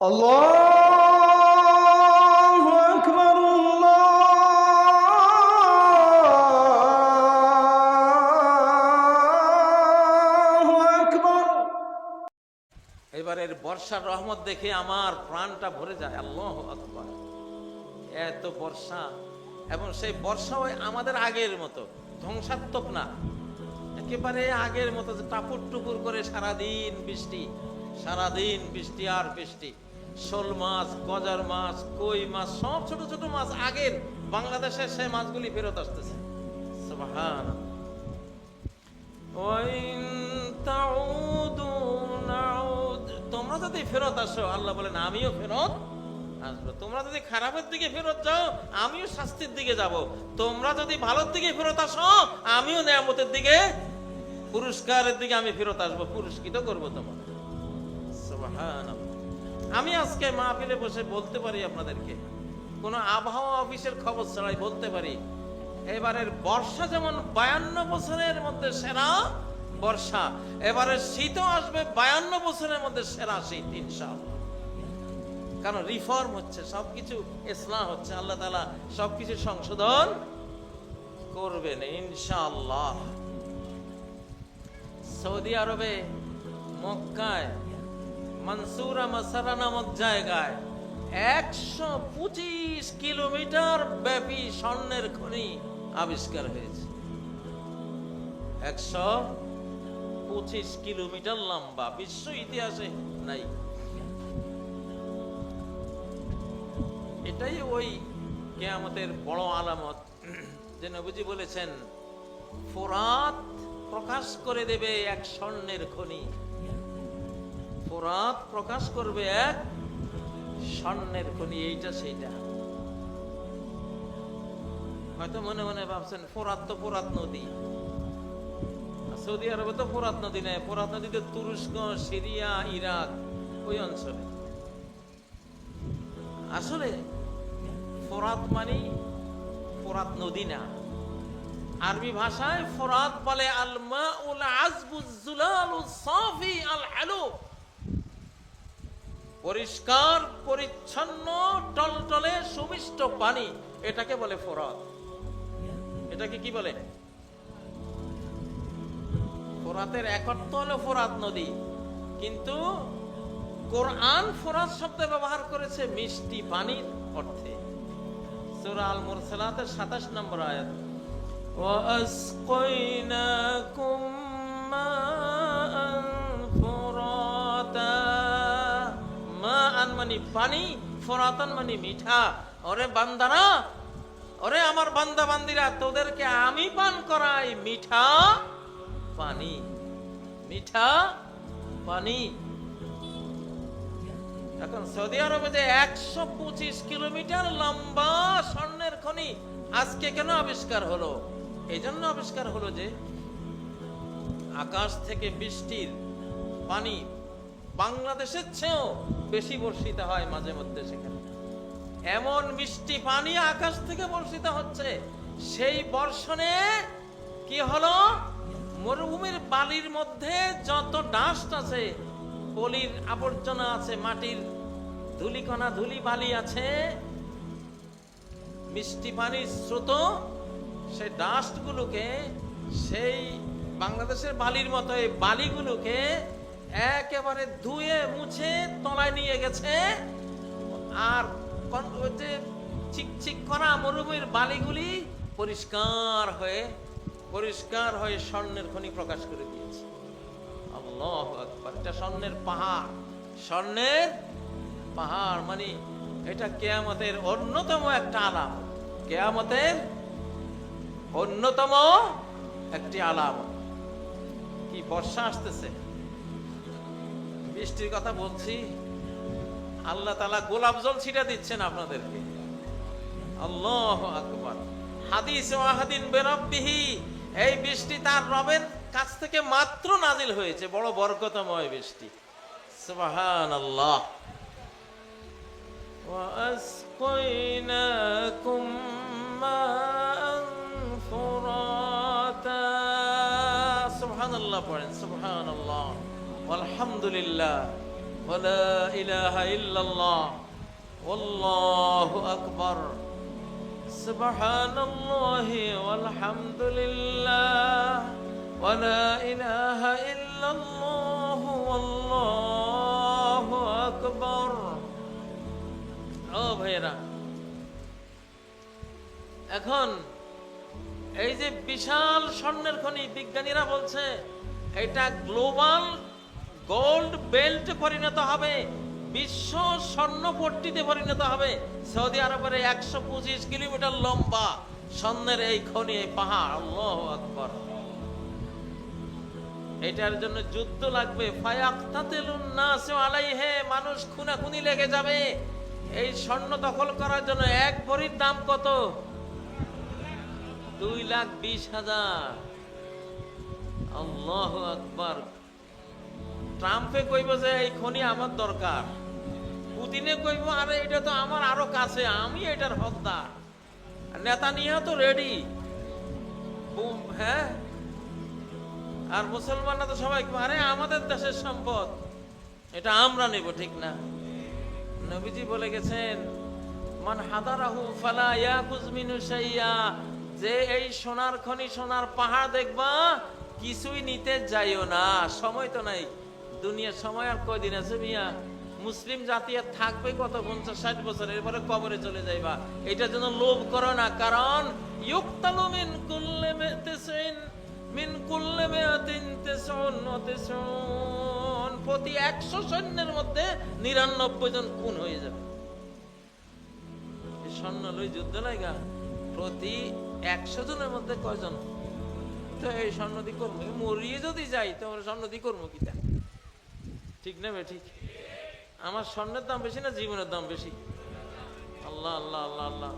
الله أكبر الله أكبر এবারের বর্ষার রহমত দেখে আমার প্রাণটা ভরে যায় আল্লাহ আকবার এত বর্ষা এবং সেই বর্ষাও আমাদের আগের মতো ধ্বংসাত্মক না একেবারে আগের মতো যে টাপুর টুপুর করে সারাদিন বৃষ্টি সারাদিন বৃষ্টি আর বৃষ্টি শোল মাছ, গজার মাছ, কই মাছ, সব ছোট ছোট মাছ। আগের বাংলাদেশের সেই মাছগুলি ফেরত আসতেছে। তোমরা যদি ফেরত আসো, আল্লাহ বলেন, আমিও ফেরত আসব। তোমরা যদি খারাপের দিকে ফেরত যাও, আমিও শাস্তির দিকে যাব। তোমরা যদি ভালোর দিকে ফেরত আসো, আমিও নিয়ামতের দিকে, পুরস্কারের দিকে আমি ফেরত আসব, পুরস্কৃত করব তোমাকে সুবহানাল্লাহ। আমি আজকে মাহফিলে বসে বলতে পারি আপনাদেরকে, কোন আবহাওয়া অফিসের খবর ছাড়াই বলতে পারি, এবারের বর্ষা যেমন বায়ান্ন বছরের মধ্যে সেরা, বর্ষা এবারের শীতও আসবে বায়ান্ন বছরের মধ্যে সেরা শীত, ইনশাআল্লাহ। কারণ রিফর্ম হচ্ছে, সবকিছু ইসলাম হচ্ছে, আল্লাহ তালা সবকিছু সংশোধন করবেন, ইনশাআল্লাহ। সৌদি আরবে, মক্কায় মনসুরা জায়গায় একশো পঁচিশ কিলোমিটার ব্যাপী স্বর্ণের খনি আবিষ্কার হয়েছে। একশো পঁচিশ কিলোমিটার লম্বা, বিশ্ব ইতিহাসে নাই। এটাই ওই কেয়ামতের বড় আলামত। যে নবীজি বলেছেন, ফোরাত প্রকাশ করে দেবে এক স্বর্ণের খনি। ফোরাত প্রকাশ করবে এক স্বর্ণের খনি, এইটা সেইটা। হয়তো মনে মনে ভাবছেন, ফোরাত তো ফোরাত নদী। সৌদি আরবে তো ফোরাত নদী নেই। ফোরাত নদীতে তুরস্ক, সিরিয়া, ইরাক, ওই অঞ্চলে। আসলে ফোরাত মানে ফোরাত নদী না। আরবি ভাষায় ফোরাত বলে আল মাউল আযবুজ জুলালুস সাফি আল হালু পরিষ্কার পরিচ্ছন্ন টলটলে সুমিষ্ট পানি এটাকে বলে ফোরাত এটাকে কি বলে ফোরাতের এক অর্থ হলো ফোরাত নদী কিন্তু কোরআন ফোরাত শব্দ ব্যবহার করেছে মিষ্টি পানির অর্থে সূরা আল মুরসালাতের 27 নম্বর আয়াত وأسقيناكم ماء فراتا মাআন মানে পানি, ফরাতান মানে মিঠা। ওরে বান্দারা, ওরে আমার বান্দা বান্দিরা, তোদেরকে আমি পান করাই মিঠা পানি। মিঠা পানি। এখন সৌদি আরবে যে একশো পঁচিশ কিলোমিটার লম্বা স্বর্ণের খনি, আজকে কেন আবিষ্কার হলো? এই জন্য আবিষ্কার হলো যে, আকাশ থেকে বৃষ্টির পানি বাংলাদেশের চেয়েও বেশি বর্ষিত হয় মাঝে মধ্যে সেখানে। এমন মিষ্টি পানি আকাশ থেকে বর্ষিত হচ্ছে, সেই বর্ষণে কি হলো? মরুভূমির বালির মধ্যে যত ডাস্ট আছে, পলির আবর্জনা আছে, মাটির ধুলিকণা ধুলি বালি আছে, মিষ্টি পানির স্রোত, সেই ডাস্টগুলোকে, সেই বাংলাদেশের বালির মতো এই বালিগুলোকে একেবারে ধুয়ে মুছে তলায় নিয়ে গেছে। আর যে চিকচিক করা মরুভূমির বালিগুলি পরিষ্কার হয়ে পরিষ্কার হয়ে স্বর্ণের খনি প্রকাশ করে দিয়েছে। এটা স্বর্ণের পাহাড়। স্বর্ণের পাহাড় মানে এটা কেয়ামতের অন্যতম একটা আলাম। কেয়ামতের অন্যতম একটি আলাম। কি বর্ষা আসতেছে? বৃষ্টির কথা বলছি আল্লাহ তালা গোলাপ জল ছিটা দিচ্ছেন আপনাদেরকে আল্লাহ আকবার হাদিস ওয়াহাদিন বেরব্বিহি এই বৃষ্টি তার রবের কাছ থেকে মাত্র নাজিল হয়েছে বড় বরকতময় বৃষ্টি সুবহান আল্লাহ وأسقيناكم ماء فراتا سبحان الله পড়েন সুবহান আল্লাহ আলহামদুলিল্লাহ ولا إله إلا الله والله أكبر سبحان الله والحمد لله ولا إله إلا الله والله أكبر ও ভাইরা এখন এই যে বিশাল স্বর্ণের খনি বিজ্ঞানীরা বলছে এটা গ্লোবাল গোল্ড বেল্টে পরিণত হবে, বিশ্ব স্বর্ণপট্টিতে পরিণত হবে। সৌদি আরবের একশো পঁচিশ কিলোমিটার লম্বা স্বর্ণের এই খনি, এই পাহাড়, আল্লাহ আকবর। এটার জন্য যুদ্ধ লাগবে। আলাইহে, মানুষ খুনাখুনি লেগে যাবে। এই স্বর্ণ দখল করার জন্য এক ভরির দাম কত? দুই লাখ বিশ হাজার। আল্লাহ আকবার। ট্রাম্পে কইব যে, এই খনি আমার দরকার। পুতিনে কইব, আরে, এটা তো আমার আরও কাছে, আমি এটার হকদার। নেতা নিয়ে তো রেডি হ্যাঁ? আর মুসলমানরা তো সবাই আরে, আমাদের দেশের সম্পদ, এটা আমরা নেব, ঠিক না? নবীজি বলে গেছেন, মান হাদারাহু ফালা ইয়াকুজ মিনু শাইয়া। যে এই সোনার খনি, সোনার পাহাড় দেখবা, কিছুই নিতে যাইও না, সময় তো নাই। দুনিয়ার সময় আর কয়দিন আছে মিয়া? মুসলিম জাতি আর থাকবে কত? পঞ্চাশ, ষাট বছর, এরপরে কবরে চলে যাইবা। এটার জন্য লোভ করো না, কারণ ইউক্তালু মিন কুল্লে মেতেসিন, মিন কুল্লে মেয়াতিন তেসুন প্রতি একশো সৈন্যের মধ্যে নিরানব্বই জন খুন হয়ে যাবে। স্বর্ণ লই যুদ্ধ লাগা প্রতি একশো জনের মধ্যে কয়জন? তো এই স্বর্ণ দি করব মরিয়ে যদি যাই, তো আমরা স্বর্ণ দি করব কিটা ঠিক না বে ঠিক? আমার স্বর্ণের দাম বেশি না জীবনের দাম বেশি? আল্লাহ আল্লাহ আল্লাহ আল্লাহ।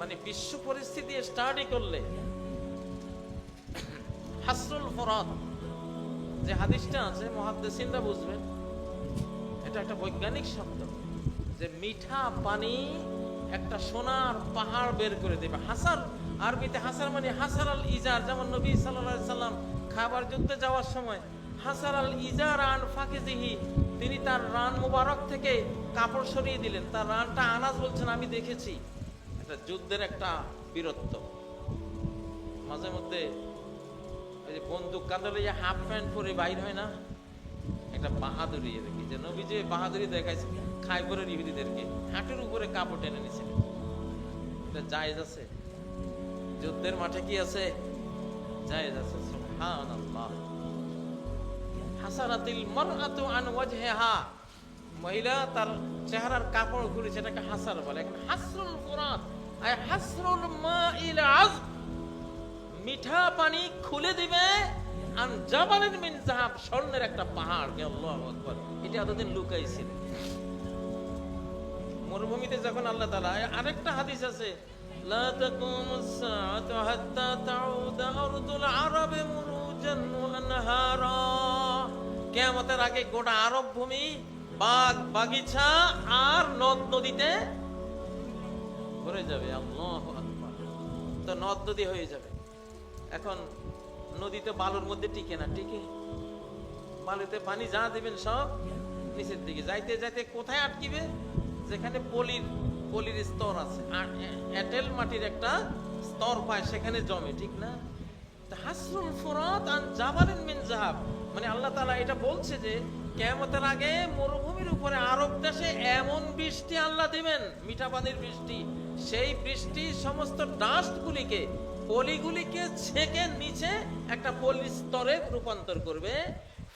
মানে বিশ্ব পরিস্থিতি স্টাডি করলে হাসরুল ফরাত যে হাদিসটা আছে, মহাদ্দেসিনরা বুঝবেন, এটা একটা বৈজ্ঞানিক শব্দ, যে মিঠা পানি একটা সোনার পাহাড় বের করে দেবে। হাসার, আরবিতে হাসার মানে হাসার আল ইজার যেমন নবী সাল্লাম খাবার যুদ্ধে যাওয়ার সময় হাসার আল ইজার আন ফাকিজিহি, তিনি তার রান মুবারক থেকে কাপড় সরিয়ে দিলেন। তার রানটা আনাজ বলছেন, আমি দেখেছি। এটা যুদ্ধের একটা বীরত্ব। মাঝে মধ্যে ওই যে বন্দুক কাঁদলে যে হাফ প্যান্ট পরে বাইর হয় না, একটা বাহাদুরি দেখি যে নবী যে বাহাদুরি দেখাইছে, খাইবরের ইহুদিদেরকে, হাঁটুর উপরে কাপড় টেনে নিয়েছিলেন এটা জায়েজ আছে। যুদ্ধের মাঠে কি আছে? জায়েজ আছে। সুবহানাল্লাহ। হাসারাতিল মারআতু আন ওয়াজহিহা। মহিলা তার চেহারার কাপড় খুলে সেটাকে হাসার বলে। হাসরুল ফুরাত আই হাসরুল মাইল আযব মিঠা পানি খুলে দিবে আন জাবালিন মিন জাহাব, স্বর্ণের একটা পাহাড়, কে আল্লাহু আকবার। এটা এতদিন লুকাইছিল। মরুভূমিতে যখন আল্লাহ তাআলা আরেকটা হাদিস আছে, লা তাকুমুস সাআতু হাত্তা তাউদা আরদুল আরব মুরুজান ওয়া আনহারা কিয়ামতের আগে গোটা আরব ভূমি বাগ বাগিচা আর নদ নদীতে ভরে যাবে। তো নদ নদী হয়ে যাবে। এখন নদীতে বালুর মধ্যে টিকে না, টিকে। বালুতে পানি যা দেবেন সব নিচের দিকে। যাইতে যাইতে কোথায় আটকিবে? যেখানে পলির পলির স্তর আছে। এঁটেল মাটির একটা স্তর পায়, সেখানে জমে, ঠিক না? হাসরুল ফুরাত আন জাবালিন মিন জাহাব। মানে আল্লাহ তাআলা এটা বলছে যে, কিয়ামতের আগে মরুভূমির উপরে আরব দেশে এমন বৃষ্টি আল্লাহ দিবেন, মিঠা পানির বৃষ্টি। সেই বৃষ্টি সমস্ত ডাস্টগুলিকে, পলিগুলিকে ছেঁকে নিচে একটা পলি স্তরে রূপান্তর করবে।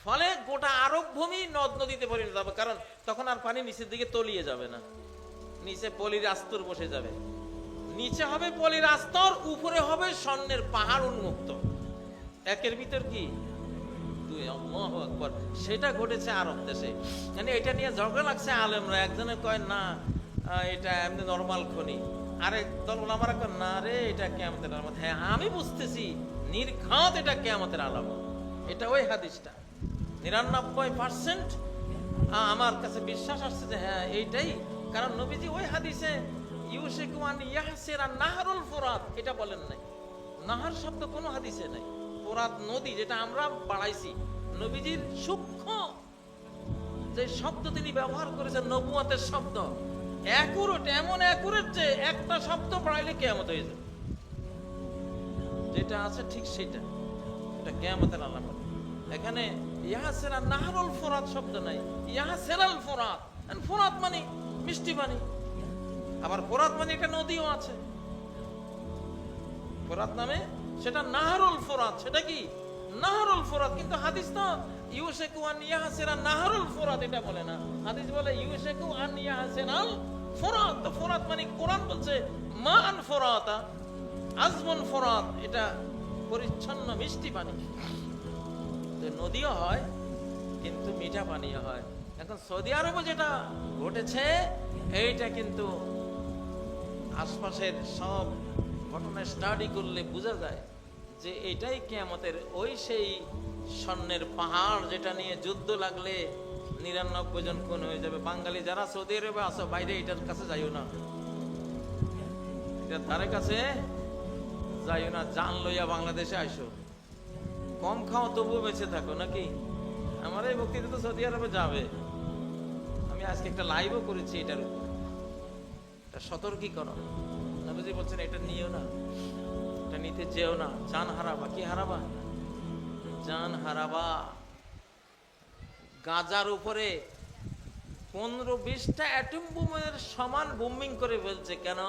ফলে গোটা আরব ভূমি নদ নদীতে পরিণত হবে, কারণ তখন আর পানি নিচের দিকে তলিয়ে যাবে না। নিচে পলির আস্তর বসে যাবে। নিচে হবে পলির আস্তর, উপরে হবে স্বর্ণের পাহাড় উন্মুক্ত। একের ভিতর কি? সেটা ঘটেছে আরব দেশে। মানে এটা নিয়ে ঝগড়া লাগছে আলেমরা। একজনে কয়, না এটা এমনি নরমাল খনি। আরেক দল ওলামারা কয়, না রে, এটা কেয়ামতের আলামত। হ্যাঁ আমি বুঝতেছি, নির্ঘাত এটা কেয়ামতের আলামত। এটা ওই হাদিসটা। নিরানব্বই পার্সেন্ট আমার কাছে বিশ্বাস আসছে যে হ্যাঁ এইটাই। কারণ নবীজি ওই হাদিসে ইউসেকুমান ইয়াহসিরা নাহরুল ফুরাত এটা বলেন নাই। নাহার শব্দ কোনো হাদিসে নাই। ফোরাত নদী যেটা আমরা বাড়াইছি, নবীজির সূক্ষ্ম যে শব্দ তিনি ব্যবহার করেছেন, নবুয়াতের শব্দ অ্যাকুরেট এমন অ্যাকুরেট যে একটা শব্দ পড়াইলে কেয়ামত হয়ে যাবে। যেটা আছে ঠিক সেটা, এটা কেয়ামতের আলামত। এখানে ইহা সেরা নাহরুল ফোরাত শব্দ নাই। ইহা সেরাল ফোরাত ফোরাত মানে মিষ্টি পানি। আবার ফোরাত মানে একটা নদীও আছে। ফোরাত নামে সেটা নাহরুল ফোরাত সেটা কি? নাহরুল ফোরাত কিন্তু হাদিস তো ইউশেকু আন ইয়াহসিরা নাহরুল ফোরাত এটা বলে না। হাদিস বলে ইউশেকু আন ইয়াহসিরাল ফোরাত তো ফোরাত মানে কোরআন বলছে, মা আন ফোরাতা আজমন ফোরাত এটা পরিচ্ছন্ন মিষ্টি পানি। তো নদীও হয়, কিন্তু মিঠা পানীয় হয়। এখন সৌদি আরবে যেটা ঘটেছে, এইটা কিন্তু আশপাশের সব ঘটনা স্টাডি করলে বোঝা যায় যে এটাই কেয়ামতের ওই সেই স্বর্ণের পাহাড় যেটা নিয়ে যুদ্ধ লাগলে নিরানব্বই জন খুন হয়ে যাবে। বাঙালি যারা সৌদি আরবে আসো বাইরে এটার কাছে যাইও না। এটার ধারে কাছে যাইও না, জান লইয়া বাংলাদেশে আইসো। কম খাও, তবুও বেঁচে থাকো, নাকি? আমার এই বক্তৃতা তো সৌদি আরবে যাবে। আমি আজকে একটা লাইভও করেছি এটার উপর। এটা সতর্কীকরণ। নবীজি বলছেন, এটা নিও না, এটা নিতে যেও না, জান হারাবা। কি হারাবা? জান হারাবা। গাজার উপরে পনেরো বিশটা অ্যাটম বোমের সমান বুমিং করে ফেলছে কেন?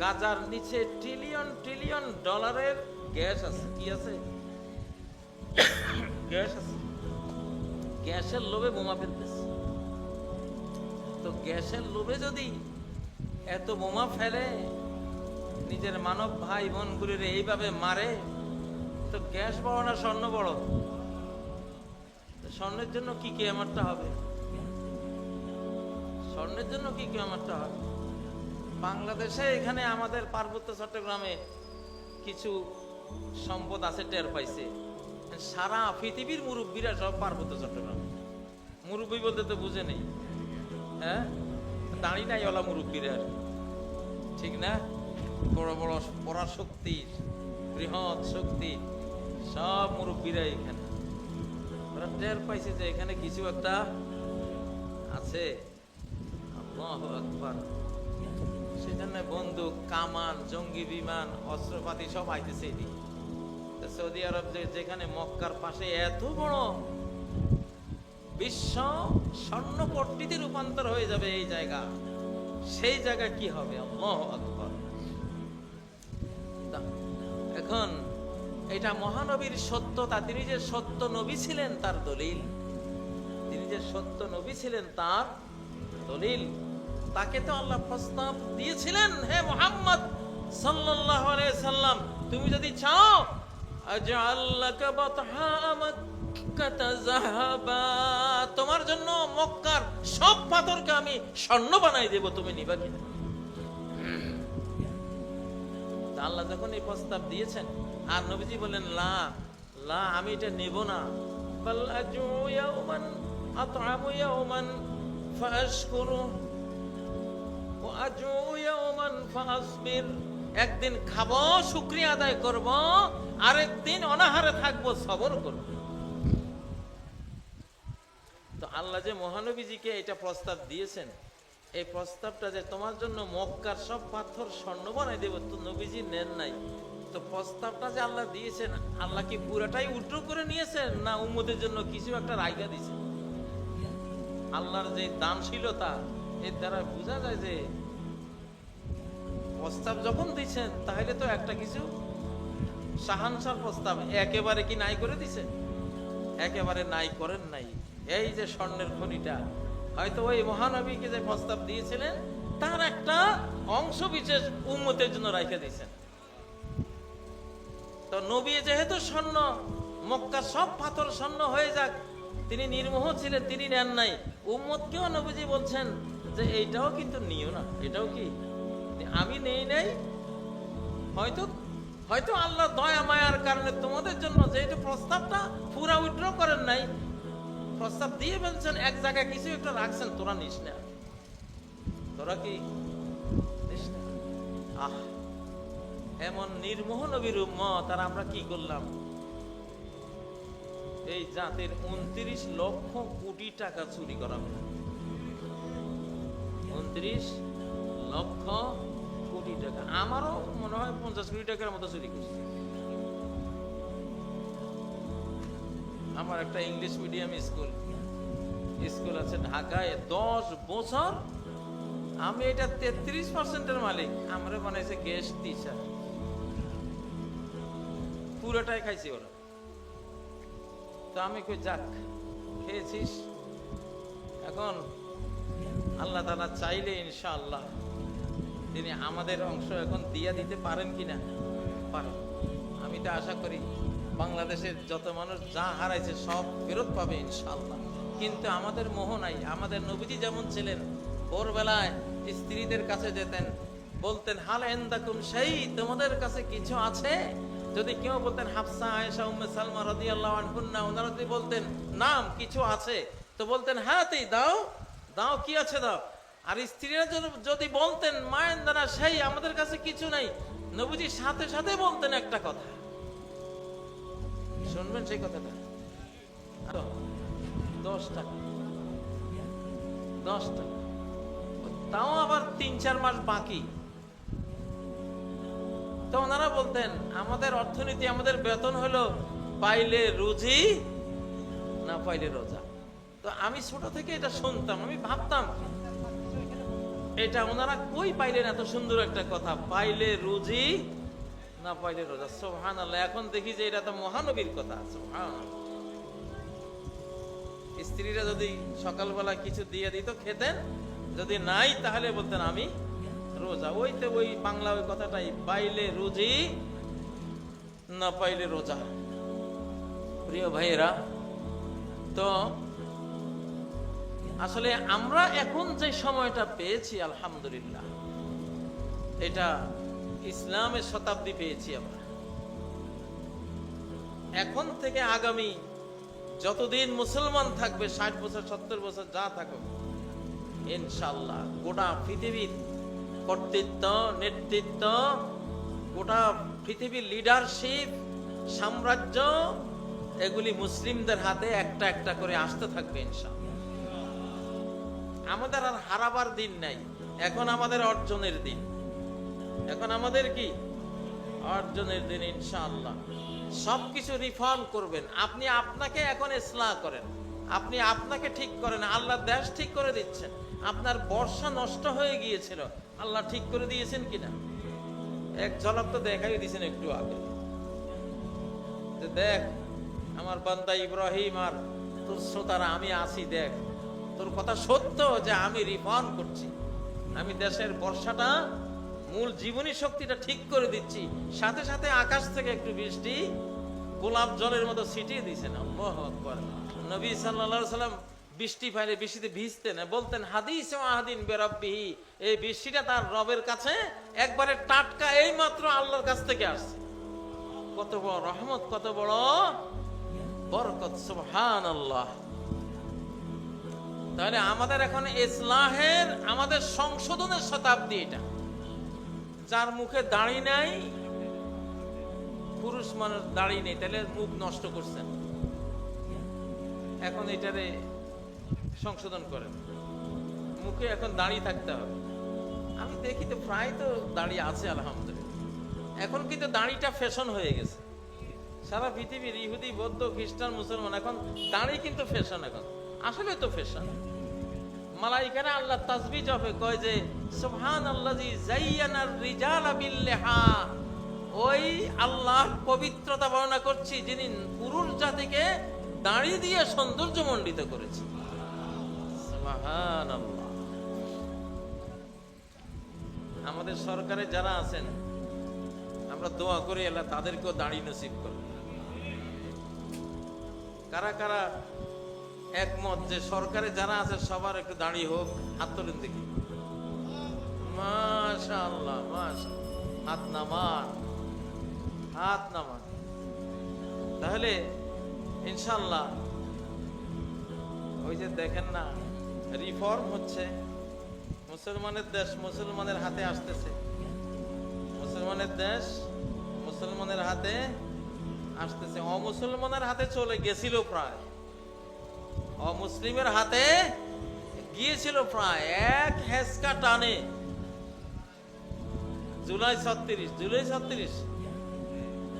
গাজার নিচে ট্রিলিয়ন ট্রিলিয়ন ডলারের গ্যাস আছে। কি আছে? গ্যাস আছে। গ্যাসের লোভে বোমা ফেলতেছে। তো গ্যাসের লোভে যদি এত বোমা ফেলে, নিজের মানব ভাই বোনগুলির এইভাবে মারে? তো গ্যাস বড় না স্বর্ণ বড়? স্বর্ণের জন্য কি কেয়ামারটা হবে? স্বর্ণের জন্য কি কেয়ামারটা হবে? বাংলাদেশে এখানে আমাদের পার্বত্য চট্টগ্রামে কিছু সম্পদ আছে টের পাইছে। সারা পৃথিবীর মুরব্বীরা সব পার্বত্য চট্টগ্রাম। মুরব্বী বলতে তো বুঝে নেই। হ্যাঁ? দাঁড়ি নাই ওলা মুরব্বীরা ঠিক না? বড় বড় পরাশক্তি বৃহৎ শক্তি, সব মুরব্বীরা এখানে। ওরা টের পাইছে যে এখানে কিছু একটা আছে। সেজন্য বন্দুক, কামান, জঙ্গি বিমান, অস্ত্রপাতি সব আইতেছে সৌদি আরব যেখানে মক্কার পাশে এত বড় বিশ্ব স্বর্ণপট্টিতে রূপান্তর হয়ে যাবে এই জায়গা। সেই জায়গা কি হবে? আল্লাহ এখন এটা মহানবীর সত্যতা তিনি যে সত্য নবী ছিলেন তার দলিল। তিনি যে সত্য নবী ছিলেন তার দলিল। তাকে তো আল্লাহ প্রস্তাব দিয়েছিলেন, হে মোহাম্মদ আলাইহি সাল্লাম তুমি যদি চাও যাহাবা তোমার জন্য মক্কার সব পাথরকে আমি স্বর্ণ বানাই দেব, তুমি নিবা কিনা? আল্লাহ যখন এই প্রস্তাব দিয়েছেন, আর নবীজি বলেন লা লা, আমি এটা নেব না। একদিন খাব, শুক্রিয়া আদায় করব, আরেকদিন অনাহারে থাকব, সবর করব। আল্লাহ যে মহানবীজিকে এটা প্রস্তাব দিয়েছেন, এই প্রস্তাবটা যে তোমার জন্য মক্কার সব পাথর স্বর্ণ বানাই দেব, তো নবীজি নেন নাই। তো প্রস্তাবটা যে আল্লাহ দিয়েছেন, আল্লাহ কি পুরাটাই উল্টো করে নিয়েছেন, না উম্মদের জন্য কিছু একটা রায়গা দিয়েছেন? আল্লাহর যে দানশীলতা, এর দ্বারা বোঝা যায় যে প্রস্তাব যখন দিচ্ছেন তাহলে তো একটা কিছু সাহানসার প্রস্তাব একেবারে কি নাই করে দিছেন একেবারে নাই করেন নাই। এই যে স্বর্ণের খনিটা, হয়তো ওই মহানবীকে যে প্রস্তাব দিয়েছিলেন, তার একটা অংশ বিশেষ উন্মতের জন্য রাখে দিয়েছেন। তো নবী যেহেতু স্বর্ণ, মক্কা সব পাথর স্বর্ণ হয়ে যাক, তিনি নির্মোহ ছিলেন, তিনি নেন নাই। উম্মতকেও নবীজি বলছেন যে এইটাও কিন্তু নিও না, এটাও কি? আমি নেই নাই। হয়তো হয়তো আল্লাহ দয়া, মায়ার কারণে তোমাদের জন্য যেহেতু প্রস্তাবটা পুরা উইথড্র করেন নাই প্রস্তাব দিয়ে ফেলছেন এক জায়গায় কিছু একটা রাখছেন, তোরা নিস না। তোরা কি নিস না? আহ, এমন নির্মোহ নবীর আর আমরা কি করলাম? এই জাতির উনত্রিশ লক্ষ কোটি টাকা চুরি করা হবে উনত্রিশ লক্ষ কোটি টাকা। আমারও মনে হয় পঞ্চাশ কোটি টাকার মতো চুরি করছে। আমার একটা ইংলিশ মিডিয়াম স্কুল। স্কুল আছে ঢাকায়, দশ বছর। আমি এটা তেত্রিশ পার্সেন্টের মালিক। আমরা বানাইছে গেস্ট টিচার পুরোটাই খাইছি ওরা। তো আমি কই, যাক, খেয়েছিস? এখন আল্লাহ তালা চাইলে ইনশাআল্লাহ তিনি আমাদের অংশ এখন দিয়া দিতে পারেন কিনা? পারেন। আমি তো আশা করি বাংলাদেশের যত মানুষ যা হারাইছে সব ফেরত পাবে ইনশাআল্লাহ। কিন্তু আমাদের মোহ নাই। আমাদের নবীজি যেমন ছিলেন, ভোরবেলায় স্ত্রীদের কাছে যেতেন, বলতেন, হাল এন্দাকুম সেই তোমাদের কাছে কিছু আছে? যদি কেউ বলতেন, হাফসা, আয়েশা, উম্মে সালমা রাদিয়াল্লাহু আনহুন্না, ওনারা যদি বলতেন, নাম, কিছু আছে? তো বলতেন হ্যাঁ তুই দাও। দাও, কি আছে দাও? আর স্ত্রীরা যদি- বলতেন মায়ের দ্বারা সেই আমাদের কাছে কিছু নাই। নবীজি সাথে সাথে বলতেন একটা কথা। শুনবেন সেই কথাটা? দশ টাকা। দশ টাকা। তাও আবার তিন, চার মাস বাকি। তো ওনারা বলতেন, আমাদের অর্থনীতি, আমাদের বেতন হলো পাইলে রুজি, না পাইলে রোজা। তো আমি ছোট থেকে এটা শুনতাম, আমি ভাবতাম, এটা ওনারা কই পাইলেন এত সুন্দর একটা কথা? পাইলে রুজি না পাইলে রোজা। সোহান আল্লাহ এখন দেখি যে এটা তো মহানবীর কথা। সোহান স্ত্রীরা যদি সকালবেলা কিছু দিয়ে দিত, খেতেন। যদি নাই, তাহলে বলতেন, আমি রোজা। ওই তো ওই বাংলা ওই কথাটাই, পাইলে রুজি, না পাইলে রোজা। প্রিয় ভাইয়েরা, তো আসলে আমরা এখন যে সময়টা পেয়েছি, আলহামদুলিল্লাহ, এটা ইসলামের শতাব্দী পেয়েছি আমরা। এখন থেকে আগামী যতদিন মুসলমান থাকবে, ষাট বছর, সত্তর বছর যা থাকুক ইনশাল্লাহ গোটা পৃথিবীর কর্তৃত্ব, নেতৃত্ব, গোটা পৃথিবীর লিডারশিপ সাম্রাজ্য, এগুলি মুসলিমদের হাতে একটা একটা করে আসতে থাকবে ইনশাল্লাহ আমাদের আর হারাবার দিন নাই, এখন আমাদের অর্জনের দিন। এখন আমাদের কি? অর্জনের দিন ইনশাআল্লাহ। সবকিছু রিফর্ম করবেন। আপনি আপনাকে এখন ইসলাহ করেন। আপনি আপনাকে ঠিক করেন। আল্লাহ দেশ ঠিক করে দিচ্ছেন। আপনার বর্ষা নষ্ট হয়ে গিয়েছিল। আল্লাহ ঠিক করে দিয়েছেন কিনা? এক ঝলক তো দেখাই দিয়েছেন একটু আগে। যে দেখ, আমার বান্দা ইব্রাহিম আর তোর শ্রোতারা, আমি আসি দেখ। তোর কথা সত্য যে আমি রিফর্ম করছি। আমি দেশের বর্ষাটা মূল জীবনী শক্তিটা ঠিক করে দিচ্ছি। সাথে সাথে আকাশ থেকে একটু বৃষ্টি, গোলাপ জলের মতো ছিটিয়ে দিয়েছেন। আল্লাহু নবী সাল্লাল্লাহু সাল্লাম বৃষ্টি পাইলে বৃষ্টিতে ভিজতেন বলতেন, হাদিস আহাদিন বেরাব্বিহি এই বৃষ্টিটা তার রবের কাছে একবারে টাটকা এই মাত্র আল্লাহর কাছ থেকে আসছে। কত বড় রহমত, কত বড় বরকত সুবহান আল্লাহ তাহলে আমাদের এখন ইসলাহের, আমাদের সংশোধনের শতাব্দী এটা। যার মুখে দাড়ি নাই, পুরুষ মানুষ দাড়ি নেই, তাহলে মুখ নষ্ট করছেন। এখন এটারে সংশোধন করেন। মুখে এখন দাড়ি থাকতে হবে। আমি দেখি তো প্রায় তো দাড়ি আছে, আলহামদুলিল্লাহ। এখন কিন্তু দাড়িটা ফ্যাশন হয়ে গেছে। সারা পৃথিবীর ইহুদি, বৌদ্ধ, খ্রিস্টান, মুসলমান, এখন দাড়ি কিন্তু ফ্যাশন এখন। আসলে তো ফ্যাশন মালাইকারা আল্লাহ তাসবি জপে, কয় যে সুবহান আল্লাজি জাইয়ানার রিজালা বিল্লেহা। ওই আল্লাহ পবিত্রতা বর্ণনা করছি, যিনি পুরুষ জাতিকে দাড়ি দিয়ে সৌন্দর্য মণ্ডিত করেছে। আমাদের সরকারে যারা আছেন, আমরা দোয়া করি আল্লাহ তাদেরকেও দাড়ি নসিব করে কারা কারা একমত যে সরকারে যারা আছে সবার একটু দাঁড়িয়ে হোক, হাত তোলেন দেখি। মাশাআল্লাহ মাশা হাত নামান হাত নামান। তাহলে ইনশাল্লাহ ওই যে দেখেন না রিফর্ম হচ্ছে। মুসলমানের দেশ মুসলমানের হাতে আসতেছে। মুসলমানের দেশ মুসলমানের হাতে আসতেছে। অমুসলমানের হাতে চলে গেছিল প্রায়। অমুসলিমের হাতে গিয়েছিল প্রায় এক হেসকা টানে। জুলাই ছত্রিশ জুলাই ছত্রিশ।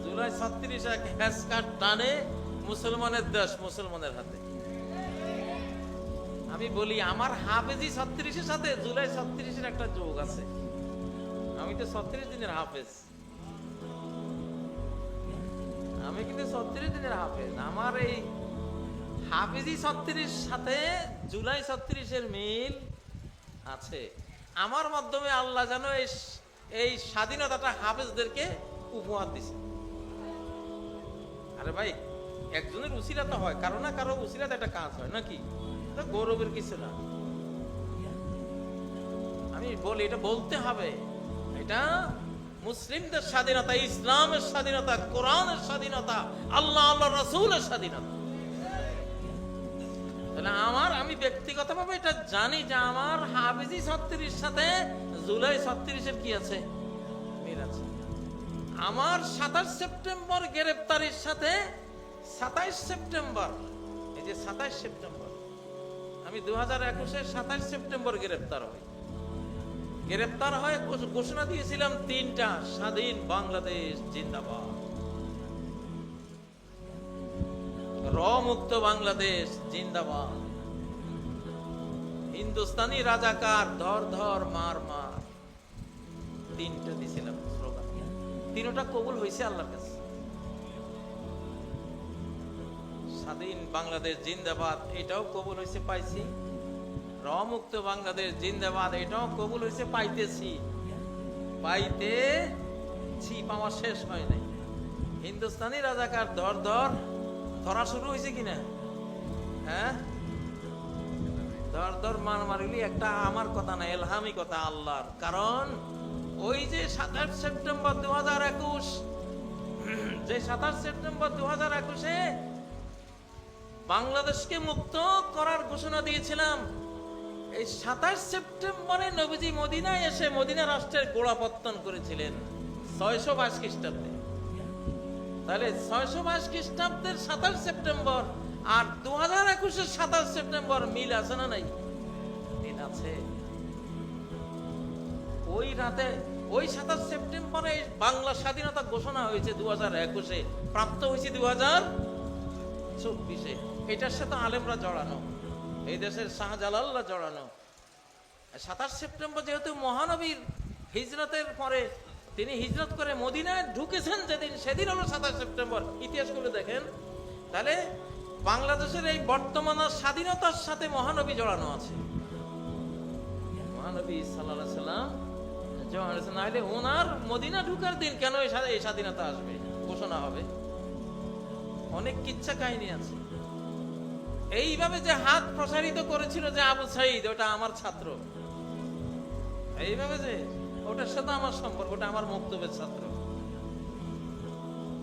জুলাই ছত্রিশ এক হেসকা টানে মুসলমানের দেশ, মুসলমানের হাতে। আমি বলি, আমার হাফেজি ছত্রিশের সাথে জুলাই ছত্রিশের একটা যোগ আছে। আমি তো ছত্রিশ দিনের হাফেজ। আমি কিন্তু ছত্রিশ দিনের হাফেজ। আমার এই হাফেজি ছত্রিশ সাথে জুলাই ছত্রিশের মিল আছে। আমার মাধ্যমে আল্লাহ যেন এই স্বাধীনতাটা হাফেজদেরকে উপহার দিছে। আরে ভাই, একজনের উসিলা তো হয়, কারও না কারও উসিলাতে একটা কাজ হয়, নাকি? গৌরবের কিছু না। আমি বলি, এটা বলতে হবে। এটা মুসলিমদের স্বাধীনতা, ইসলামের স্বাধীনতা, কোরআনের স্বাধীনতা, আল্লাহ আল্লাহ রসুলের স্বাধীনতা। তাহলে আমার, আমি ব্যক্তিগতভাবে এটা জানি যে আমার হাফিজি ছত্রিশ সাথে জুলাই ছত্রিশের কি আছে? মিল আছে। আমার সাতাশ সেপ্টেম্বর গ্রেপ্তারির সাথে সাতাইশ সেপ্টেম্বর, এই যে সাতাইশ সেপ্টেম্বর, আমি দু হাজার একুশে সাতাইশ সেপ্টেম্বর গ্রেপ্তার হই। গ্রেপ্তার হয়ে ঘোষ- ঘোষণা দিয়েছিলাম তিনটা স্বাধীন বাংলাদেশ জিন্দাবাদ। র মুক্ত বাংলাদেশ, জিন্দাবাদ। হিন্দুস্তানি রাজাকার ধর ধর মার মার। তিনটা দিছিলাম স্লোগান তিনটা কবুল হয়েছে আল্লাহর কাছে। স্বাধীন বাংলাদেশ, জিন্দাবাদ, এটাও কবুল হয়েছে, পাইছি। রমুক্ত বাংলাদেশ, জিন্দাবাদ, এটাও কবুল হয়েছে, পাইতেছি। পাইতে পাওয়া শেষ হয় নাই। হিন্দুস্তানি রাজাকার ধর ধর ধরা শুরু হয়েছে কিনা? হ্যাঁ? ধর ধর, মার মারিলি একটা আমার কথা না, এলহামি কথা, আল্লাহর। কারণ, ওই যে সাতাশ সেপ্টেম্বর দু হাজার একুশ, যে সাতাশ সেপ্টেম্বর দু হাজার একুশে বাংলাদেশকে মুক্ত করার ঘোষণা দিয়েছিলাম, এই সাতাশ সেপ্টেম্বরে নবীজি মদিনায় এসে মদিনা রাষ্ট্রের গোড়াপত্তন করেছিলেন, ছয়শো বাইশ খ্রিস্টাব্দে। তাহলে ছয়শো বাইশ খ্রিস্টাব্দের সাতাশ সেপ্টেম্বর আর দু হাজার একুশের সাতাশ সেপ্টেম্বর মিল আছে না নাই? মিল আছে। ওই রাতে, ওই সাতাশ সেপ্টেম্বরে বাংলা স্বাধীনতা ঘোষণা হয়েছে দু হাজার একুশে, প্রাপ্ত হয়েছে দু হাজার চব্বিশে। এটার সাথে আলেমরা জড়ানো, এই দেশের শাহজালাল্লা জড়ানো। সাতাশ সেপ্টেম্বর যেহেতু মহানবীর হিজরতের পরে তিনি হিজরত করে মদিনায় ঢুকেছেন যেদিন, সেদিন হলো সাতাশ সেপ্টেম্বর। ইতিহাস করে দেখেন। তাহলে বাংলাদেশের এই বর্তমান স্বাধীনতার সাথে মহানবী জড়ানো আছে। মহানবী সাল্লাহ সাল্লাম। নাহলে ওনার মদিনা ঢুকার দিন কেন এই স্বাধীনতা আসবে? ঘোষণা হবে। অনেক কিচ্ছা কাহিনী আছে। এইভাবে যে হাত প্রসারিত করেছিল যে আবু সাইদ, ওটা আমার ছাত্র। এইভাবে যে ওটার সাথে আমার সম্পর্ক, ওটা আমার মক্তবের ছাত্র।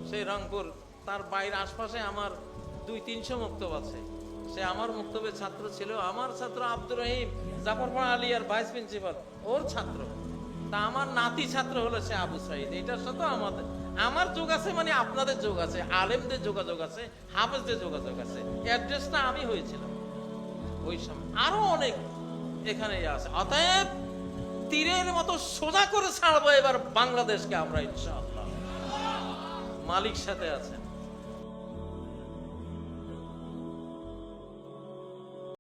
সেই রংপুর, তার বাইরে আশপাশে আমার দুই, তিনশো মক্তব আছে। সে আমার মক্তবের ছাত্র ছিল, আমার ছাত্র আব্দুর রহিম জাফরপাড়া আলিয়ার ভাইস প্রিন্সিপাল, ওর ছাত্র। তা আমার নাতি ছাত্র হলো সে আবু সাইদ। এটার সাথে আমাদের আমার যোগ আছে মানে আপনাদের যোগ আছে, আলেমদের যোগাযোগ আছে, হাফেজদের যোগাযোগ আছে। অ্যাড্রেসটা আমি হয়েছিলাম। ওই সময় আরও অনেক এখানে আছে। অতএব তীরের মতো সোজা করে ছাড়বো এবার বাংলাদেশকে আমরা ইনশাআল্লাহ। মালিক সাথে আছেন।